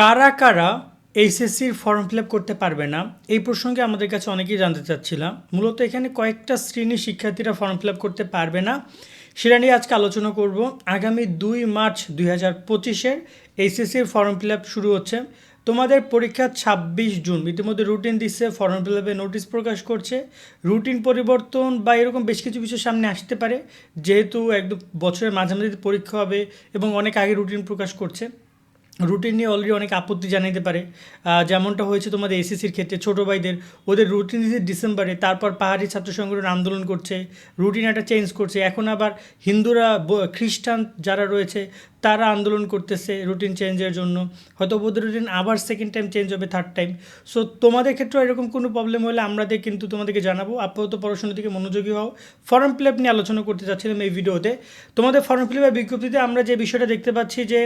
কারা কারা এইচএসসির form fill করতে পারবে না, এই প্রসঙ্গে আমাদের কাছে অনেকেই জানতে চাচ্ছিলাম। মূলত এখানে কয়েকটা শ্রেণির শিক্ষার্থীরা ফর্ম ফিল করতে পারবে না, সেটা নিয়ে আজকে আলোচনা করব। আগামী দুই মার্চ দুই হাজার পঁচিশের এইচএসসির ফর্ম ফিল শুরু হচ্ছে। তোমাদের পরীক্ষা ছাব্বিশ জুন, ইতিমধ্যে রুটিন দিচ্ছে ফর্ম ফিল আপে নোটিশ প্রকাশ করছে। রুটিন পরিবর্তন বা এরকম বেশ কিছু বিষয় সামনে আসতে পারে, যেহেতু একদম বছরের মাঝামাঝি পরীক্ষা হবে এবং অনেক আগে রুটিন প্রকাশ করছে। রুটিন নিয়ে অলরেডি অনেক আপত্তি জানাইতে পারে। যেমনটা হয়েছে তোমাদের এসএসসির ক্ষেত্রে, ছোটো ভাইদের। ওদের রুটিন দিয়েছে ডিসেম্বরে তারপর পাহাড়ি ছাত্র সংগঠন আন্দোলন করছে রুটিন একটা চেঞ্জ করছে। এখন আবার হিন্দুরা খ্রিস্টান যারা রয়েছে, তারা আন্দোলন করতেছে রুটিন চেঞ্জের জন্য। হয়তো ওদের রুটিন আবার সেকেন্ড টাইম চেঞ্জ হবে থার্ড টাইম সো তোমাদের ক্ষেত্রেও এরকম কোনো প্রবলেম হলে আমাদের কিন্তু তোমাদেরকে জানাব। আপাতত পড়াশোনার থেকে মনোযোগী হও। ফর্ম ফিল আপ নিয়ে আলোচনা করতে চাচ্ছিলাম এই ভিডিওতে তোমাদের ফর্ম ফিল আপের বিজ্ঞপ্তিতে আমরা যে বিষয়টা দেখতে পাচ্ছি যে,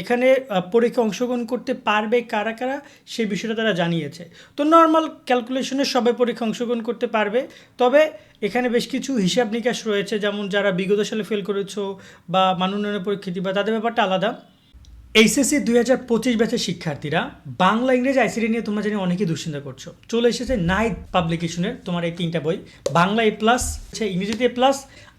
এখানে পরীক্ষা অংশগ্রহণ করতে পারবে কারা কারা, সেই বিষয়টা তারা জানিয়েছে। তো নর্মাল ক্যালকুলেশনে সবাই পরীক্ষা অংশগ্রহণ করতে পারবে। তবে এখানে বেশ কিছু হিসাব নিকাশ রয়েছে, যেমন যারা বিগত সালে ফেল করেছ বা মানোন্নয়নের পরীক্ষার্থী বা তাদের ব্যাপারটা আলাদা। এইচএসসি দুই হাজার পঁচিশ ব্যাচের শিক্ষার্থীরা বাংলা, ইংরেজি আইসিডি নিয়ে তোমরা জানি অনেকেই দুশ্চিন্তা করছ। চলে এসেছে নাইট পাবলিকেশনের তোমার এই তিনটা বই। বাংলা এ প্লাস ইংরেজিতে এ প্লাস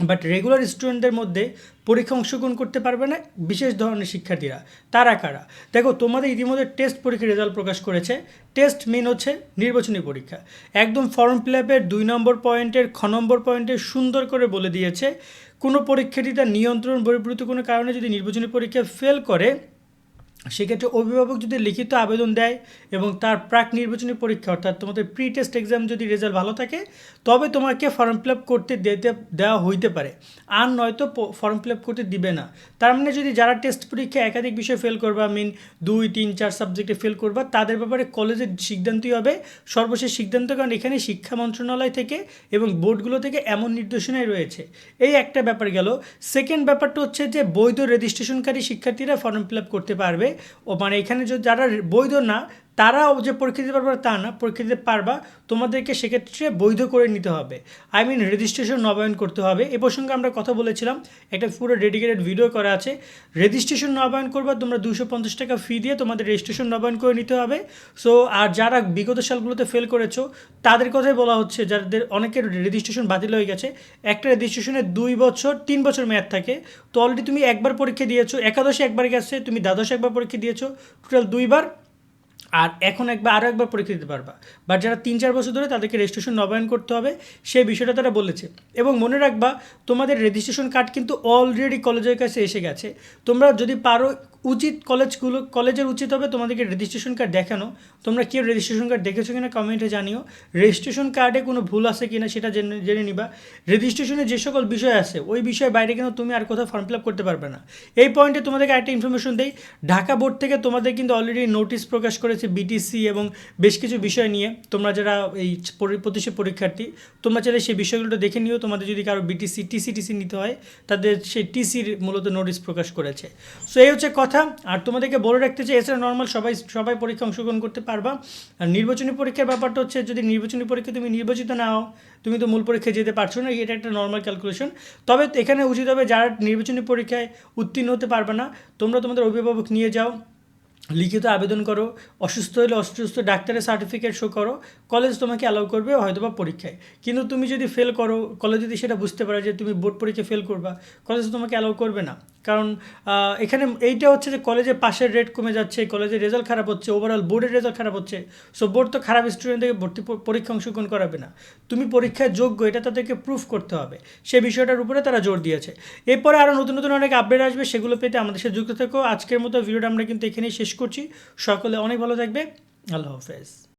বাট রেগুলার স্টুডেন্টদের মধ্যে পরীক্ষা অংশগ্রহণ করতে পারবে না বিশেষ ধরনের শিক্ষার্থীরা। তারা কারা? দেখো, তোমাদের ইতিমধ্যে টেস্ট পরীক্ষার রেজাল্ট প্রকাশ করেছে। টেস্ট মেন হচ্ছে নির্বাচনী পরীক্ষা। একদম ফর্ম ফিল আপের দুই নম্বর পয়েন্টের খ নম্বর পয়েন্টে সুন্দর করে বলে দিয়েছে। কোনো পরীক্ষাটি তার নিয়ন্ত্রণ বহির্ভূত কোনো কারণে যদি নির্বাচনী পরীক্ষা ফেল করে সেক্ষেত্রে অভিভাবক যদি লিখিত আবেদন দেয় এবং তার প্রাক নির্বাচনী পরীক্ষা, অর্থাৎ তোমাদের প্রি টেস্ট এক্সাম যদি রেজাল্ট ভালো থাকে, তবে তোমাকে ফর্ম ফিল আপ করতে দিতে, দেওয়া হইতে পারে। আর নয়তো ফর্ম ফিল আপ করতে দিবে না। তার মানে যদি যারা টেস্ট পরীক্ষা একাধিক বিষয়ে ফেল করবা মিন দুই, তিন, চার সাবজেক্টে ফেল করবা, তাদের ব্যাপারে কলেজের সিদ্ধান্তই হবে। সর্বশেষ সিদ্ধান্ত, কারণ এখানে শিক্ষা মন্ত্রণালয় থেকে এবং বোর্ডগুলো থেকে এমন নির্দেশনাই রয়েছে। এই একটা ব্যাপার গেল। সেকেন্ড ব্যাপারটা হচ্ছে যে বৈধ রেজিস্ট্রেশনকারী শিক্ষার্থীরা ফর্ম ফিল আপ করতে পারবে। ও মানে এখানে যদি যারা বৈধ না তারাও যে পরীক্ষা দিতে পারবে তা না, পরীক্ষা দিতে পারবা। তোমাদেরকে সেক্ষেত্রে বৈধ করে নিতে হবে। আই মিন রেজিস্ট্রেশন নবায়ন করতে হবে। এ প্রসঙ্গে আমরা কথা বলেছিলাম, একটা পুরো ডেডিকেটেড ভিডিও করা আছে। রেজিস্ট্রেশন নবায়ন করবা, তোমরা দুশো পঞ্চাশ টাকা ফি দিয়ে তোমাদের রেজিস্ট্রেশন নবায়ন করে নিতে হবে। সো আর যারা বিগত সালগুলোতে ফেল করেছ, তাদের কথাই বলা হচ্ছে, যাদের অনেকের রেজিস্ট্রেশন বাতিল হয়ে গেছে, একটা রেজিস্ট্রেশনে দুই বছর, তিন বছর মেয়াদ থাকে। তো অলরেডি তুমি একবার পরীক্ষা দিয়েছ, একাদশে একবার গেছে, তুমি দ্বাদশে একবার পরীক্ষা দিয়েছ টোটাল দুইবার আর এখন একবার আরও একবার পরীক্ষা দিতে পারবা। বাট যারা তিন, চার বছর ধরে তাদেরকে রেজিস্ট্রেশন নবায়ন করতে হবে, সেই বিষয়টা তারা বলেছে। এবং মনে রাখবা, তোমাদের রেজিস্ট্রেশন কার্ড কিন্তু অলরেডি কলেজের কাছে এসে গেছে। তোমরা যদি পারো উচিত কলেজগুলো কলেজের উচিত হবে তোমাদেরকে রেজিস্ট্রেশন কার্ড দেখানো। তোমরা কেউ রেজিস্ট্রেশন কার্ড দেখেছ কিনা কমেন্টে জানিও। রেজিস্ট্রেশন কার্ডে কোনো ভুল আছে কিনা সেটা জেনে জেনে নিবা। রেজিস্ট্রেশনে যে সকল বিষয় আছে, ওই বিষয়ের বাইরে কিন্তু তুমি আর কোথাও ফর্ম ফিল আপ করতে পারবে না। এই পয়েন্টে তোমাদেরকে একটা ইনফরমেশন দেই। ঢাকা বোর্ড থেকে তোমাদের কিন্তু অলরেডি নোটিশ প্রকাশ করেছে বিটিসি এবং বেশ কিছু বিষয় নিয়ে। তোমরা যারা এই পরি- প্রতিষ্ঠা পরীক্ষার্থী, তোমরা চাইলে সেই বিষয়গুলো দেখে নিও। তোমাদের যদি কারও বিটিসি টিসি টিসি নিতে হয়, তাদের সেই টিসির মূলত নোটিশ প্রকাশ করেছে। সো এই হচ্ছে কথা। আর তোমাদেরকে বলে রাখতে চাই, এছাড়া নর্মাল সবাই সবাই পরীক্ষা অংশগ্রহণ করতে পারবা। আর নির্বাচনী পরীক্ষার ব্যাপারটা হচ্ছে, যদি নির্বাচনী পরীক্ষা তুমি নির্বাচিত না হও তুমি তো মূল পরীক্ষায় যেতে পারছ না, এটা একটা নর্মাল ক্যালকুলেশন তবে এখানে উচিত হবে, যারা নির্বাচনী পরীক্ষায় উত্তীর্ণ হতে পারবে না, তোমরা তোমাদের অভিভাবক নিয়ে যাও, লিখিত আবেদন করো, অসুস্থ হলে অসুস্থ ডাক্তারের সার্টিফিকেট শো করো কলেজ তোমাকে অ্যালাউ করবে হয়তো বা পরীক্ষায়। কিন্তু তুমি যদি ফেল করো কলেজ যদি সেটা বুঝতে পারো যে তুমি বোর্ড পরীক্ষা ফেল করবা কলেজ তোমাকে অ্যালাউ করবে না। কারণ এখানে এইটা হচ্ছে যে কলেজে পাশের রেট কমে যাচ্ছে কলেজের রেজাল্ট খারাপ হচ্ছে ওভারঅল বোর্ডের রেজাল্ট খারাপ হচ্ছে। সো বোর্ড তো খারাপ স্টুডেন্টদেরকে ভর্তি পরীক্ষা অংশগ্রহণ করাবে না। তুমি পরীক্ষায় যোগ্য, এটা তাদেরকে প্রুফ করতে হবে। সেই বিষয়টার উপরে তারা জোর দিয়েছে। এরপরে আরও নতুন নতুন অনেক আপডেট আসবে, সেগুলো পেতে আমাদের সাথে যুক্ত থেকো। আজকের মতো ভিডিওটা আমরা কিন্তু এখানেই শেষ করছি। সকলে অনেক ভালো থাকবে। আল্লাহ হাফেজ।